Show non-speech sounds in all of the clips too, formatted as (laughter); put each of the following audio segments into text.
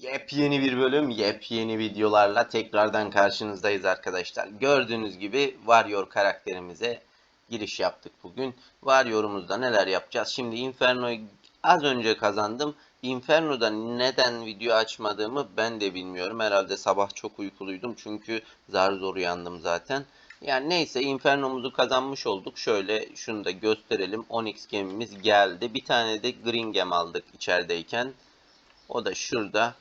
Yepyeni bir bölüm, yepyeni videolarla tekrardan karşınızdayız arkadaşlar. Gördüğünüz gibi Warrior karakterimize giriş yaptık bugün. Warrior'umuzda neler yapacağız? Şimdi Inferno'yu az önce kazandım. Inferno'da neden video açmadığımı ben de bilmiyorum. Herhalde sabah çok uykuluydum çünkü zar zor uyandım zaten. Yani neyse Inferno'muzu kazanmış olduk. Şöyle şunu da gösterelim. Onyx gemimiz geldi. Bir tane de Green Gem aldık içerideyken. O da şurada.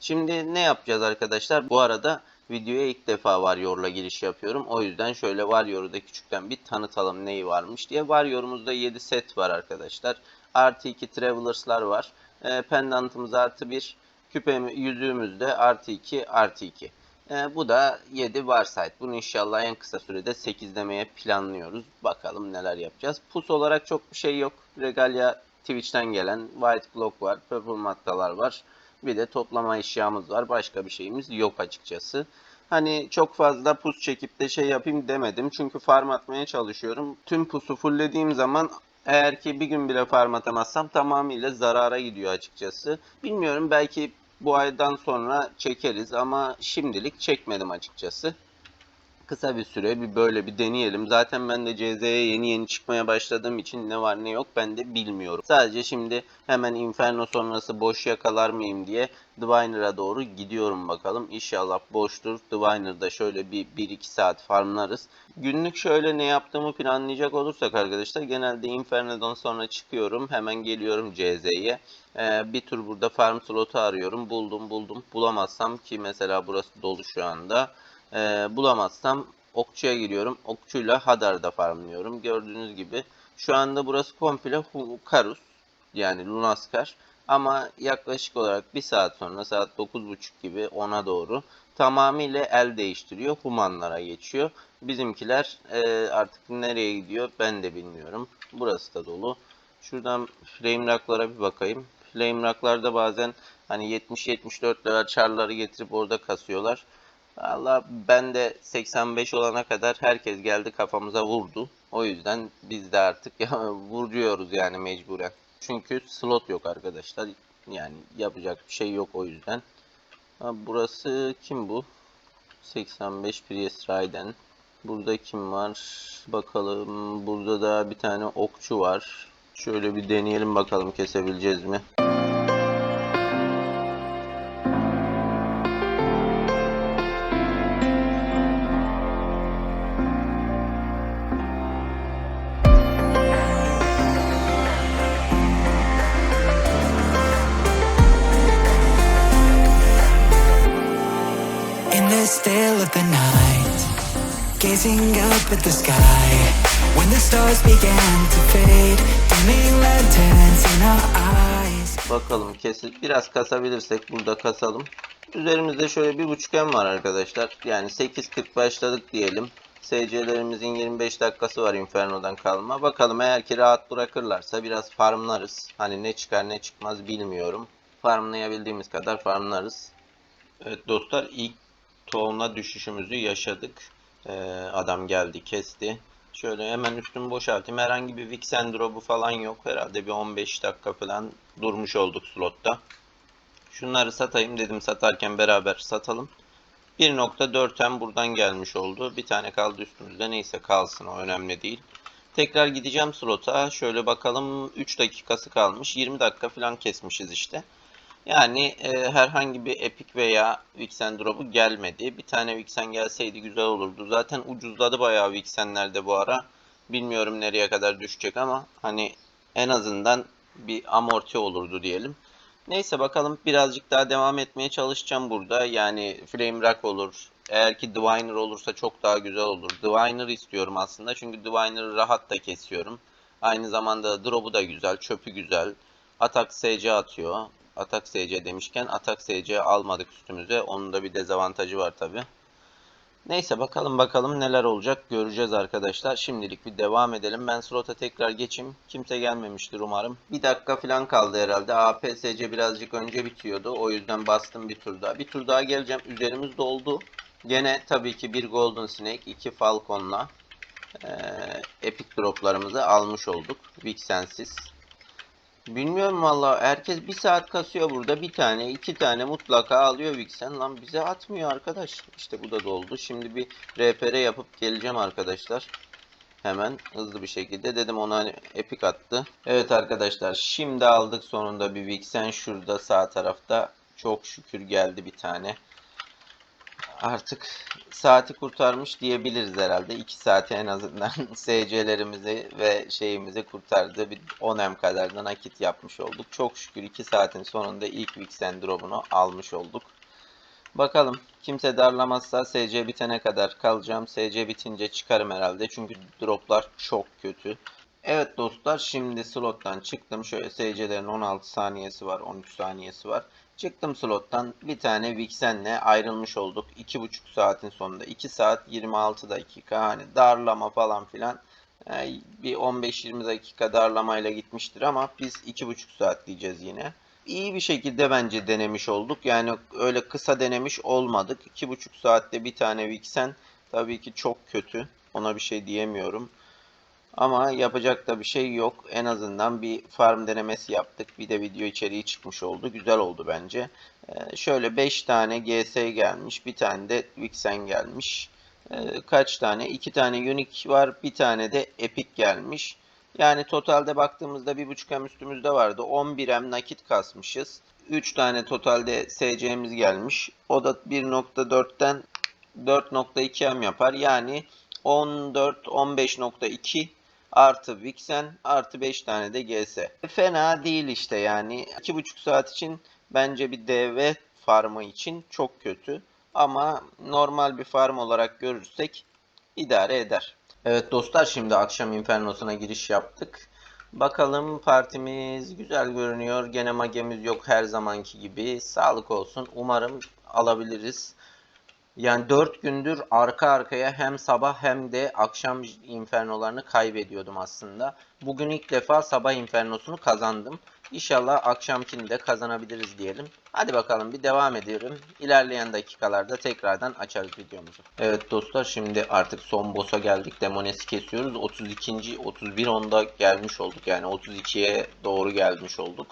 Şimdi ne yapacağız arkadaşlar? Bu arada videoya ilk defa Warrior'la giriş yapıyorum. O yüzden şöyle Warrior'u da küçükten bir tanıtalım neyi varmış diye. Warrior'umuzda 7 set var arkadaşlar. Artı 2 Travelers'lar var. E, pendantımız artı 1. Küpe yüzüğümüz de artı 2 artı 2. E, bu da 7 Warsight. Bunu inşallah en kısa sürede 8'lemeye planlıyoruz. Bakalım neler yapacağız. Pus olarak çok bir şey yok. Regalia Twitch'ten gelen White Clock var. Purple Mattalar var. Bir de toplama eşyamız var. Başka bir şeyimiz yok açıkçası. Hani çok fazla pus çekip de şey yapayım demedim. Çünkü farm atmaya çalışıyorum. Tüm pusu fulllediğim zaman eğer ki bir gün bile farm atamazsam tamamıyla zarara gidiyor açıkçası. Bilmiyorum belki bu aydan sonra çekeriz ama şimdilik çekmedim açıkçası. Kısa bir süre bir böyle bir deneyelim. Zaten ben de CZ'ye yeni yeni çıkmaya başladığım için ne var ne yok ben de bilmiyorum. Sadece şimdi hemen Inferno sonrası boş yakalar mıyım diye Diviner'a doğru gidiyorum bakalım. İnşallah boştur. Diviner'da şöyle bir 1-2 saat farmlarız. Günlük şöyle ne yaptığımı planlayacak olursak arkadaşlar genelde Inferno'dan sonra çıkıyorum. Hemen geliyorum CZ'ye. Ee, bir tur burada farm slotu arıyorum. Buldum buldum. Bulamazsam ki mesela burası dolu şu anda. Ee, bulamazsam okçuya giriyorum. Okçuyla Hadar'da farmlıyorum. Gördüğünüz gibi şu anda burası komple Hu- Karus yani Lunaskar. Ama yaklaşık olarak bir saat sonra saat 9.30 gibi ona doğru tamamıyla el değiştiriyor. Humanlara geçiyor. Bizimkiler e, artık nereye gidiyor ben de bilmiyorum. Burası da dolu. Şuradan flame rock'lara bir bakayım. Flame rock'larda bazen hani 70-74 lira çarları getirip orada kasıyorlar. Valla ben de 85 olana kadar herkes geldi kafamıza vurdu. O yüzden biz de artık (laughs) vuruyoruz yani mecburen. Çünkü slot yok arkadaşlar. Yani yapacak bir şey yok o yüzden. Ha, burası kim bu? 85 Priest Raiden. Burada kim var? Bakalım. Burada da bir tane okçu var. Şöyle bir deneyelim bakalım kesebileceğiz mi? Gazing up at the sky, when the stars began to fade, in our eyes. Bakalım kesip biraz kasabilirsek burada kasalım. Üzerimizde şöyle bir buçukken var arkadaşlar. Yani 8.40 başladık diyelim. SC'lerimizin 25 dakikası var Inferno'dan kalma. Bakalım eğer ki rahat bırakırlarsa biraz farmlarız. Hani ne çıkar ne çıkmaz bilmiyorum. Farmlayabildiğimiz kadar farmlarız. Evet dostlar ilk tohumla düşüşümüzü yaşadık. Ee, adam geldi kesti. Şöyle hemen üstümü boşaltayım. Herhangi bir Vixen drop'u falan yok. Herhalde bir 15 dakika falan durmuş olduk slotta. Şunları satayım dedim satarken beraber satalım. 1.4M buradan gelmiş oldu. Bir tane kaldı üstümüzde. Neyse kalsın o önemli değil. Tekrar gideceğim slota. Şöyle bakalım 3 dakikası kalmış. 20 dakika falan kesmişiz işte. Yani e, herhangi bir Epic veya Vixen drop'u gelmedi. Bir tane Vixen gelseydi güzel olurdu. Zaten ucuzladı bayağı Vixen'ler de bu ara. Bilmiyorum nereye kadar düşecek ama hani en azından bir amorti olurdu diyelim. Neyse bakalım birazcık daha devam etmeye çalışacağım burada. Yani Flame Rock olur. Eğer ki Diviner olursa çok daha güzel olur. Diviner istiyorum aslında çünkü Diviner'ı rahat da kesiyorum. Aynı zamanda drop'u da güzel, çöpü güzel. Atak SC atıyor. Atak SC demişken Atak SC almadık üstümüze. Onun da bir dezavantajı var tabi. Neyse bakalım bakalım neler olacak göreceğiz arkadaşlar. Şimdilik bir devam edelim. Ben slota tekrar geçeyim. Kimse gelmemiştir umarım. Bir dakika falan kaldı herhalde. APSC birazcık önce bitiyordu. O yüzden bastım bir tur daha. Bir tur daha geleceğim. Üzerimiz doldu. Gene tabii ki bir Golden Snake, iki Falcon'la eee, Epic droplarımızı almış olduk. Vixensiz. Bilmiyorum valla. Herkes bir saat kasıyor burada. Bir tane, iki tane mutlaka alıyor Vixen. Lan bize atmıyor arkadaş. İşte bu da doldu. Şimdi bir RPR yapıp geleceğim arkadaşlar. Hemen hızlı bir şekilde. Dedim ona hani epik attı. Evet arkadaşlar. Şimdi aldık sonunda bir Vixen. Şurada sağ tarafta. Çok şükür geldi bir tane. Artık saati kurtarmış diyebiliriz herhalde. 2 saate en azından (laughs) SC'lerimizi ve şeyimizi kurtardı. Bir 10M kadar da nakit yapmış olduk. Çok şükür 2 saatin sonunda ilk Vixen drop'unu almış olduk. Bakalım kimse darlamazsa SC bitene kadar kalacağım. SC bitince çıkarım herhalde. Çünkü droplar çok kötü. Evet dostlar şimdi slottan çıktım. Şöyle SC'lerin 16 saniyesi var, 13 saniyesi var. Çıktım slottan bir tane Vixen'le ayrılmış olduk. 2,5 saatin sonunda 2 saat 26 dakika hani darlama falan filan e, bir 15-20 dakika darlamayla gitmiştir ama biz 2,5 saat diyeceğiz yine. İyi bir şekilde bence denemiş olduk. Yani öyle kısa denemiş olmadık. 2,5 saatte bir tane Vixen tabii ki çok kötü. Ona bir şey diyemiyorum. Ama yapacak da bir şey yok. En azından bir farm denemesi yaptık. Bir de video içeriği çıkmış oldu. Güzel oldu bence. Ee, şöyle 5 tane GS gelmiş. Bir tane de Vixen gelmiş. Ee, kaç tane? 2 tane Unique var. Bir tane de Epic gelmiş. Yani totalde baktığımızda 1.5M üstümüzde vardı. 11M nakit kasmışız. 3 tane totalde SC'miz gelmiş. O da 1.4'ten 4.2M yapar. Yani 14 15.2 artı Vixen artı 5 tane de GS. Fena değil işte yani. 2,5 saat için bence bir DV farmı için çok kötü. Ama normal bir farm olarak görürsek idare eder. Evet dostlar şimdi akşam infernosuna giriş yaptık. Bakalım partimiz güzel görünüyor. Gene magemiz yok her zamanki gibi. Sağlık olsun. Umarım alabiliriz. Yani 4 gündür arka arkaya hem sabah hem de akşam infernolarını kaybediyordum aslında. Bugün ilk defa sabah infernosunu kazandım. İnşallah akşamkini de kazanabiliriz diyelim. Hadi bakalım bir devam ediyorum. İlerleyen dakikalarda tekrardan açarız videomuzu. Evet dostlar şimdi artık son boss'a geldik. Demonesi kesiyoruz. 32. 31 onda gelmiş olduk. Yani 32'ye doğru gelmiş olduk.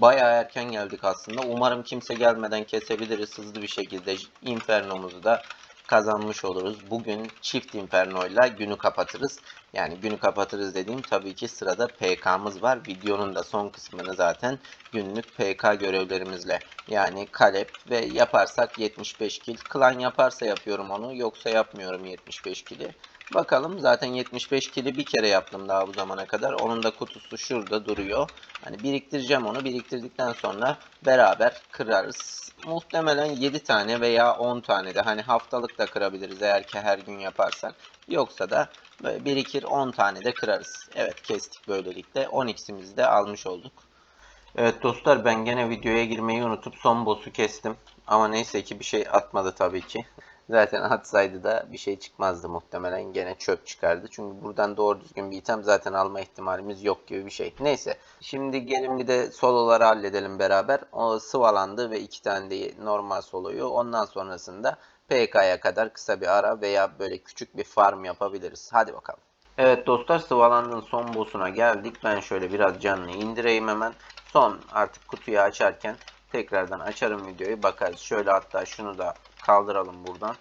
Bayağı erken geldik aslında. Umarım kimse gelmeden kesebiliriz hızlı bir şekilde. Inferno'muzu da kazanmış oluruz. Bugün çift Inferno ile günü kapatırız. Yani günü kapatırız dediğim tabii ki sırada PK'mız var. Videonun da son kısmını zaten günlük PK görevlerimizle yani Kalep ve yaparsak 75 kill. Klan yaparsa yapıyorum onu yoksa yapmıyorum 75 kill'i. Bakalım zaten 75 kili bir kere yaptım daha bu zamana kadar. Onun da kutusu şurada duruyor. Hani biriktireceğim onu. Biriktirdikten sonra beraber kırarız. Muhtemelen 7 tane veya 10 tane de hani haftalık da kırabiliriz eğer ki her gün yaparsak. Yoksa da böyle birikir 10 tane de kırarız. Evet kestik böylelikle. 10x'imizi de almış olduk. Evet dostlar ben gene videoya girmeyi unutup son boss'u kestim. Ama neyse ki bir şey atmadı tabii ki. Zaten atsaydı da bir şey çıkmazdı muhtemelen. Gene çöp çıkardı. Çünkü buradan doğru düzgün bir item zaten alma ihtimalimiz yok gibi bir şey. Neyse. Şimdi gelin bir de soloları halledelim beraber. O sıvalandı ve iki tane de normal soloyu. Ondan sonrasında PK'ya kadar kısa bir ara veya böyle küçük bir farm yapabiliriz. Hadi bakalım. Evet dostlar sıvalandın son boss'una geldik. Ben şöyle biraz canını indireyim hemen. Son artık kutuyu açarken tekrardan açarım videoyu bakarız. Şöyle hatta şunu da kaldıralım buradan.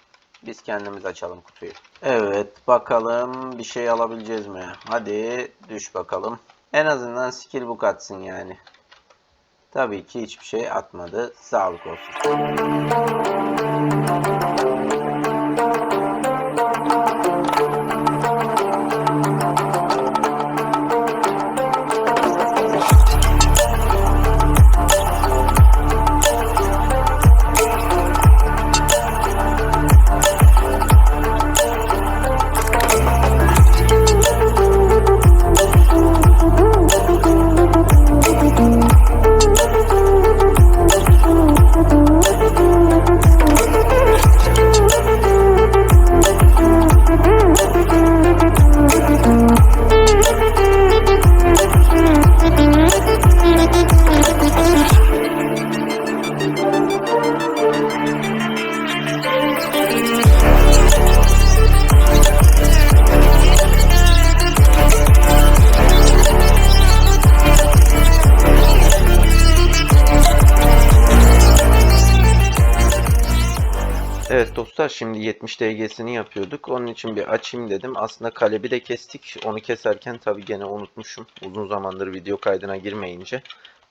Biz kendimiz açalım kutuyu. Evet bakalım bir şey alabileceğiz mi? Hadi düş bakalım. En azından skill book atsın yani. Tabii ki hiçbir şey atmadı. Sağlık olsun. Evet dostlar şimdi 70 DG'sini yapıyorduk. Onun için bir açayım dedim. Aslında kalebi de kestik. Onu keserken tabii gene unutmuşum. Uzun zamandır video kaydına girmeyince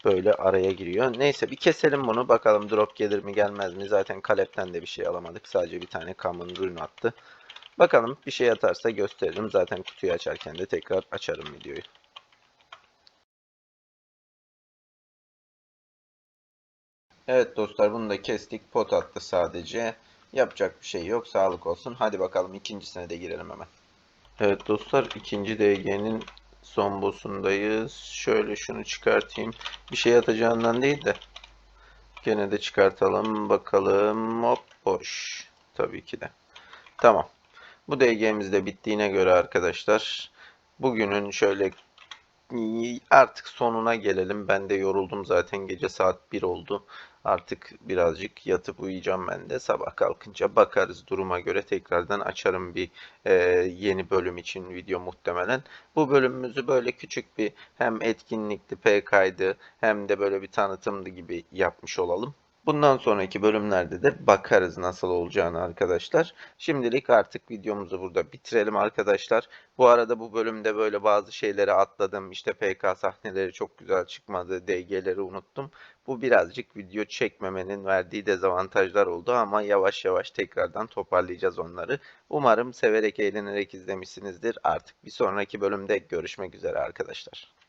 böyle araya giriyor. Neyse bir keselim bunu. Bakalım drop gelir mi gelmez mi? Zaten kalepten de bir şey alamadık. Sadece bir tane common ürün attı. Bakalım bir şey atarsa gösteririm. Zaten kutuyu açarken de tekrar açarım videoyu. Evet dostlar bunu da kestik. Pot attı sadece. Yapacak bir şey yok. Sağlık olsun. Hadi bakalım ikincisine de girelim hemen. Evet dostlar ikinci DG'nin son boss'undayız. Şöyle şunu çıkartayım. Bir şey atacağından değil de. Gene de çıkartalım. Bakalım. Hop boş. Tabii ki de. Tamam. Bu DG'miz de bittiğine göre arkadaşlar. Bugünün şöyle artık sonuna gelelim. Ben de yoruldum zaten. Gece saat 1 oldu. Artık birazcık yatıp uyuyacağım ben de. Sabah kalkınca bakarız duruma göre. Tekrardan açarım bir e, yeni bölüm için video muhtemelen. Bu bölümümüzü böyle küçük bir hem etkinlikli PK'ydı hem de böyle bir tanıtımdı gibi yapmış olalım. Bundan sonraki bölümlerde de bakarız nasıl olacağını arkadaşlar. Şimdilik artık videomuzu burada bitirelim arkadaşlar. Bu arada bu bölümde böyle bazı şeyleri atladım. İşte PK sahneleri çok güzel çıkmadı. DG'leri unuttum. Bu birazcık video çekmemenin verdiği dezavantajlar oldu ama yavaş yavaş tekrardan toparlayacağız onları. Umarım severek eğlenerek izlemişsinizdir. Artık bir sonraki bölümde görüşmek üzere arkadaşlar.